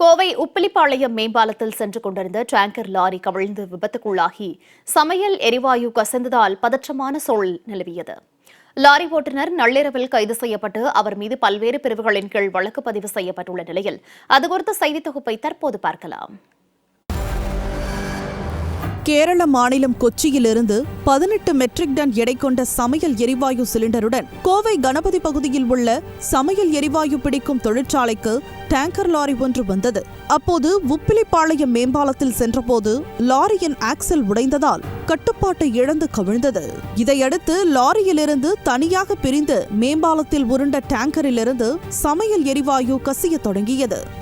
கோவை உப்பிலிப்பாளையம் மேம்பாலத்தில் சென்று கொண்டிருந்த tanker lorry கவிழ்ந்து விபத்துக்குள்ளாகி சமையல் எரிவாயு கசிந்ததால் பதற்றமான சூழல் நிலவியது. லாரி ஓட்டுநர் நள்ளிரவில் கைது செய்யப்பட்டு அவர் மீது பல்வேறு பிரிவுகளின் கீழ் வழக்கு பதிவு செய்யப்பட்டுள்ள நிலையில் அதுகுறித்த செய்தி தொகுப்பை தற்போது பார்க்கலாம். கேரள மாநிலம் கொச்சியிலிருந்து பதினெட்டு மெட்ரிக் டன் எடை கொண்ட சமையல் எரிவாயு சிலிண்டருடன் கோவை கணபதி பகுதியில் உள்ள சமையல் எரிவாயு பிடிக்கும் தொழிற்சாலைக்கு டேங்கர் லாரி ஒன்று வந்தது. அப்போது உப்பிலிப்பாளையம் மேம்பாலத்தில் சென்றபோது லாரியின் ஆக்சல் உடைந்ததால் கட்டுப்பாட்டை இழந்து கவிழ்ந்தது. இதையடுத்து லாரியிலிருந்து தனியாக பிரிந்து மேம்பாலத்தில் உருண்ட டேங்கரிலிருந்து சமையல் எரிவாயு கசியத் தொடங்கியது.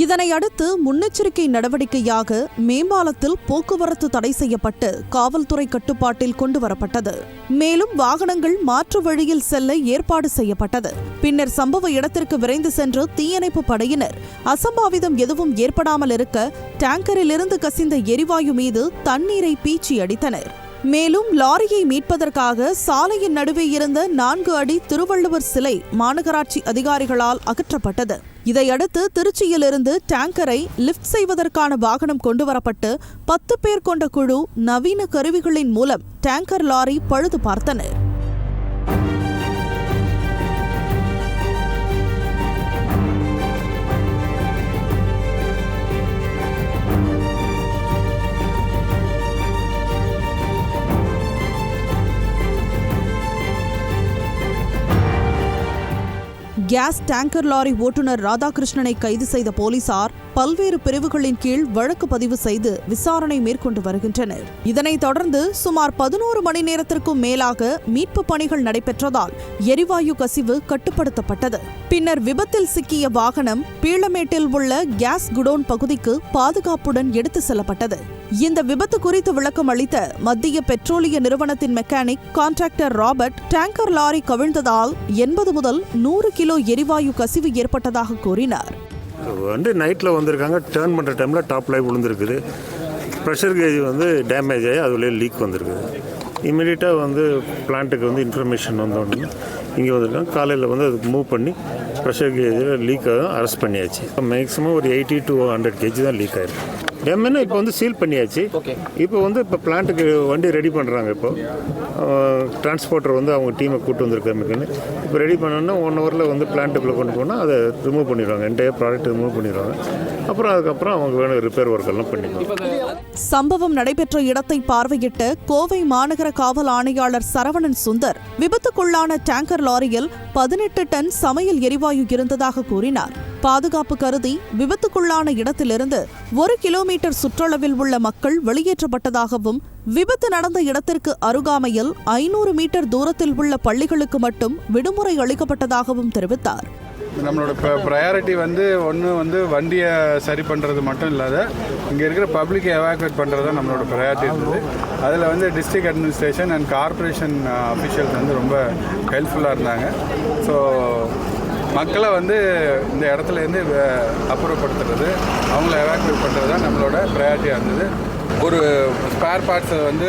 இதனை அடுத்து முன்னெச்சரிக்கை நடவடிக்கையாக மேம்பாலத்தில் போக்குவரத்து தடை செய்யப்பட்டு காவல்துறை கட்டுப்பாட்டில் கொண்டு வரப்பட்டது மேலும் வாகனங்கள் மாற்று வழியில் செல்ல ஏற்பாடு செய்யப்பட்டது. பின்னர் சம்பவ இடத்திற்கு விரைந்து சென்று தீயணைப்பு படையினர் அசம்பாவிதம் எதுவும் ஏற்படாமல் இருக்க டேங்கரிலிருந்து கசிந்த எரிவாயு மீது தண்ணீரை பீச்சி அடித்தனர் மேலும் லாரியை மீட்பதற்காக சாலையின் நடுவே இருந்த நான்கு அடி திருவள்ளுவர் சிலை மாநகராட்சி அதிகாரிகளால் அகற்றப்பட்டது. இதையடுத்து திருச்சியிலிருந்து டேங்கரை லிஃப்ட் செய்வதற்கான வாகனம் கொண்டுவரப்பட்டு பத்து பேர் கொண்ட குழு நவீன கருவிகளின் மூலம் டேங்கர் லாரி பழுது பார்த்தனர். கேஸ் டேங்கர் லாரி ஓட்டுநர் ராதாகிருஷ்ணனை கைது செய்த போலீசார் பல்வேறு பிரிவுகளின் கீழ் வழக்கு பதிவு செய்து விசாரணை மேற்கொண்டு வருகின்றனர். இதனைத் தொடர்ந்து சுமார் பதினோரு மணி நேரத்திற்கும் மேலாக மீட்பு பணிகள் நடைபெற்றதால் எரிவாயு கசிவு கட்டுப்படுத்தப்பட்டது. பின்னர் விபத்தில் சிக்கிய வாகனம் பீளமேட்டில் உள்ள கேஸ் குடோன் பகுதிக்கு பாதுகாப்புடன் எடுத்து செல்லப்பட்டது. இந்த விபத்து குறித்து விளக்கம் அளித்த மத்திய பெட்ரோலிய நிறுவனத்தின் mechanic contractor Robert tanker lorry கவிழ்ந்ததால் எண்பது முதல் நூறு கிலோ எரிவாயு கசிவு ஏற்பட்டதாக கூறினார். வந்து நைட்டில் வந்திருக்காங்க. டேர்ன் பண்ணுற டைமில் டாப் லைவ் விழுந்திருக்குது. ப்ரெஷர் கேஜ் வந்து டேமேஜ் ஆகி அதுலேயே லீக் வந்திருக்குது. இமீடியட்டாக வந்து பிளான்ட்டுக்கு வந்து இன்ஃபர்மேஷன் வந்தோடனே இங்கே வந்திருக்காங்க. காலையில் வந்து அதுக்கு மூவ் பண்ணி ப்ரெஷர் கேஜில் லீக் ஆகும் அரெஸ்ட் பண்ணியாச்சு. மேக்ஸிமம் ஒரு எயிட்டி டு ஹண்ட்ரட் கேஜி தான் லீக் ஆயிருக்கு. டேம்னா இப்போ வந்து சீல் பண்ணியாச்சு. இப்போ வந்து இப்போ பிளான்ட்டுக்கு வண்டி ரெடி பண்ணுறாங்க இப்போ. டிரான்ஸ்போர்ட்டர் வந்து அவங்க டீமை கூட்டு வந்திருக்காங்க இப்போ ரெடி பண்ணோன்னா ஒன் ஹவரில் வந்து பிளான்ட்டுக்குள்ளே கொண்டு போனால் அதை ரிமூவ் பண்ணிடுவாங்க. என்டையர் ப்ராடக்ட் ரிமூவ் பண்ணிடுவாங்க. அப்புறம் அதுக்கப்புறம் அவங்க வேணும் ரிப்பேர் ஒர்க் எல்லாம் பண்ணிக்குவாங்க சம்பவம் நடைபெற்ற இடத்தை பார்வையிட்ட கோவை மாநகர காவல் ஆணையாளர் சரவணன் சுந்தர் விபத்துக்குள்ளான டேங்கர் லாரியில் பதினெட்டு டன் சமையல் எரிவாயு இருந்ததாக கூறினார். பாதுகாப்பு கருதி விபத்துக்குள்ளான இடத்திலிருந்து ஒரு கிலோமீட்டர் சுற்றளவில் உள்ள மக்கள் வெளியேற்றப்பட்டதாகவும் விபத்து நடந்த இடத்திற்கு அருகாமையில் ஐநூறு மீட்டர் தூரத்தில் உள்ள பள்ளிகளுக்கு மட்டும் விடுமுறை அளிக்கப்பட்டதாகவும் தெரிவித்தார். நம்மளோட இப்போ ப்ரையாரிட்டி வந்து ஒன்று வந்து வண்டியை சரி பண்ணுறது மட்டும் இல்லாத இங்கே இருக்கிற பப்ளிக்கை எவாக்குவேட் பண்ணுறது தான் நம்மளோட ப்ரையாரிட்டி இருந்தது. அதில் வந்து district administration and corporation officials வந்து ரொம்ப ஹெல்ப்ஃபுல்லாக இருந்தாங்க. ஸோ மக்களை வந்து இந்த இடத்துல இருந்து வ- அப்புறப்படுத்துறது அவங்கள எவாக்குவேட் பண்ணுறது தான் நம்மளோட ப்ரையாரிட்டியாக இருந்தது. ஒரு ஸ்பேர் பார்ட்ஸை வந்து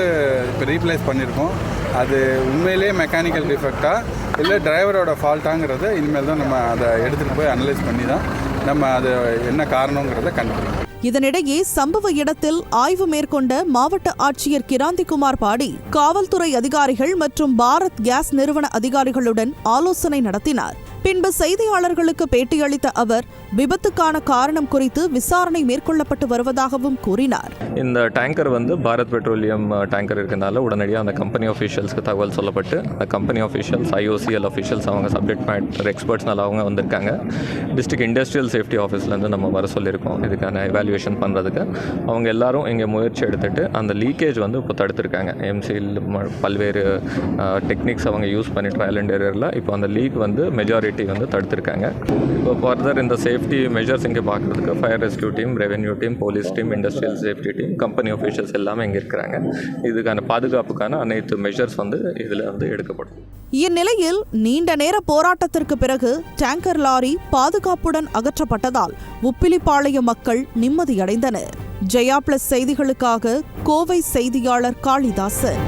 இப்போ ரீப்ளேஸ் பண்ணியிருக்கோம். அது உண்மையிலேயே மெக்கானிக்கல் டிஃபெக்டாக இல்லை டிரைவரோட ஃபால்ட்டாங்கிறத இனிமேல் தான் நம்ம அதை எடுத்துகிட்டு போய் அனலைஸ் பண்ணி தான் நம்ம அது என்ன காரணங்கிறத கண்டுபிடிக்கணும். இதனிடையே சம்பவ இடத்தில் ஆய்வு மேற்கொண்ட மாவட்ட ஆட்சியர் கிராந்திகுமார் பாடி காவல்துறை அதிகாரிகள் மற்றும் பாரத் கேஸ் நிறுவன அதிகாரிகளுடன் ஆலோசனை நடத்தினார். பின்பு செய்தியாளர்களுக்கு பேட்டியளித்த அவர் விபத்துக்கான காரணம் குறித்து விசாரணை மேற்கொள்ளப்பட்டு வருவதாகவும் கூறினார். இந்த டேங்கர் வந்து பாரத் பெட்ரோலியம் டேங்கர் இருக்கிறதுனால உடனடியாக அந்த கம்பெனி ஆஃபீஷியல்ஸ்க்கு தகவல் சொல்லப்பட்டு அந்த கம்பெனி ஆஃபீஷியல்ஸ் ஐஓசிஎல் ஆஃபீஷியல்ஸ் அவங்க சப்ஜெக்ட் மேட்டர் எக்ஸ்பர்ட்ஸ்னால அவங்க வந்திருக்காங்க. டிஸ்ட்ரிக்ட் இண்டஸ்ட்ரியல் சேஃப்டி ஆஃபீஸ்லேருந்து நம்ம வர சொல்லியிருக்கோம். இதுக்கான எவாலுவேஷன் பண்ணுறதுக்கு அவங்க எல்லாரும் இங்கே முயற்சி எடுத்துட்டு அந்த லீக்கேஜ் வந்து இப்போ தடுத்திருக்காங்க. எம்சியில் பல்வேறு டெக்னிக்ஸ் அவங்க யூஸ் பண்ணி ட்ரையல் அண்ட் எரரில் இப்போ அந்த லீக் வந்து மெஜாரிட்டி சொசைட்டி வந்து தடுத்திருக்காங்க. இப்போ ஃபர்தர் இந்த சேஃப்டி மெஷர்ஸ் இங்கே பார்க்குறதுக்கு fire rescue team revenue team police team industrial safety team company officials எல்லாமே இங்கே இருக்கிறாங்க. இதுக்கான பாதுகாப்புக்கான அனைத்து மெஷர்ஸ் வந்து இதில் வந்து எடுக்கப்படும். இந்நிலையில் நீண்ட நேர போராட்டத்திற்கு பிறகு டேங்கர் லாரி பாதுகாப்புடன் அகற்றப்பட்டதால் உப்பிலிப்பாளைய மக்கள் நிம்மதியடைந்தனர். ஜெயா பிளஸ் செய்திகளுக்காக கோவை செய்தியாளர் காளிதாசன்.